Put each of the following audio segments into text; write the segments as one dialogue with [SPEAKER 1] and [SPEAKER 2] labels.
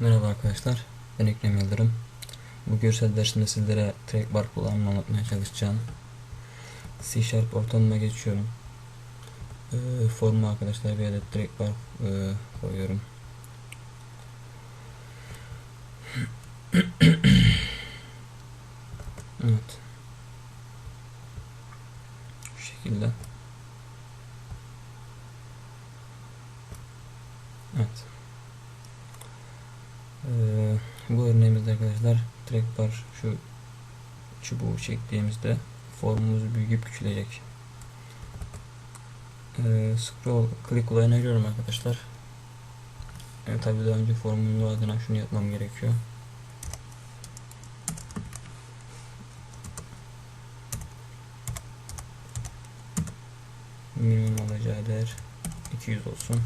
[SPEAKER 1] Merhaba arkadaşlar, ben Ekrem Yıldırım. Bu görsel dersinde sizlere trackbar kullanımını anlatmaya çalışacağım. C Sharp ortamına geçiyorum. Ee, forma arkadaşlar bir adet trackbar e, koyuyorum. evet. Şu şekilde. Evet. Ee, bu örneğimizde arkadaşlar trackbar şu çubuğu çektiğimizde formumuz büyüyüp küçülecek. Ee, scroll click olayına arkadaşlar. Evet, tabi daha önce formumun adına şunu yapmam gerekiyor. Minimum alacağı değer 200 olsun.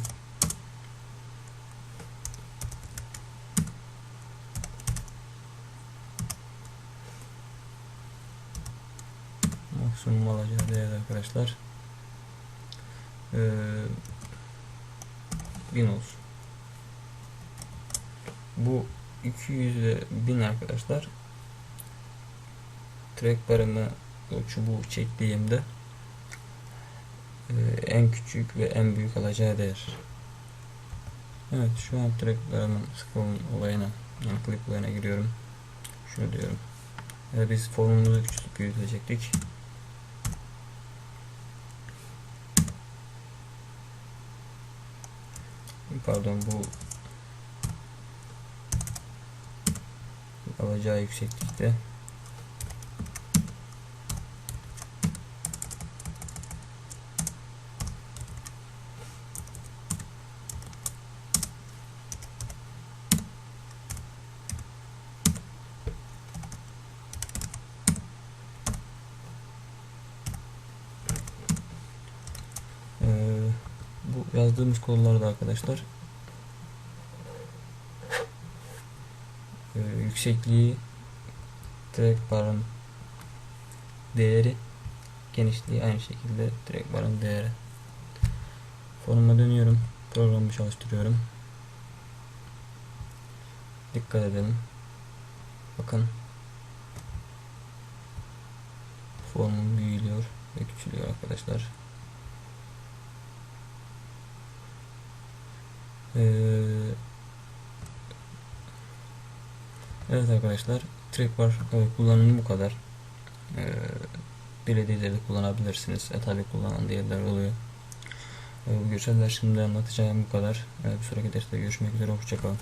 [SPEAKER 1] Maksimum alacağı değer arkadaşlar. Ee, 1000 olsun. Bu 200 ile 1000 arkadaşlar. Track barımı o çubuğu çektiğimde e, en küçük ve en büyük alacağı değer. Evet şu an track barımın scroll olayına yani olayına giriyorum. Şunu diyorum. Ee, biz formumuzu küçültüp büyütecektik pardon bu alacağı yükseklikte yazdığımız kodlarda arkadaşlar. E, yüksekliği track barın değeri genişliği aynı şekilde track barın değeri. Foruma dönüyorum. Programı çalıştırıyorum. Dikkat edelim bakın. Formum büyüyor ve küçülüyor arkadaşlar Ee, evet arkadaşlar trackbar e, kullanımı bu kadar. Ee, yerde kullanabilirsiniz. E kullanan diğerler oluyor. Ee, bu görsel dersimde anlatacağım bu kadar. Ee, bir sonraki derste görüşmek üzere. Hoşçakalın.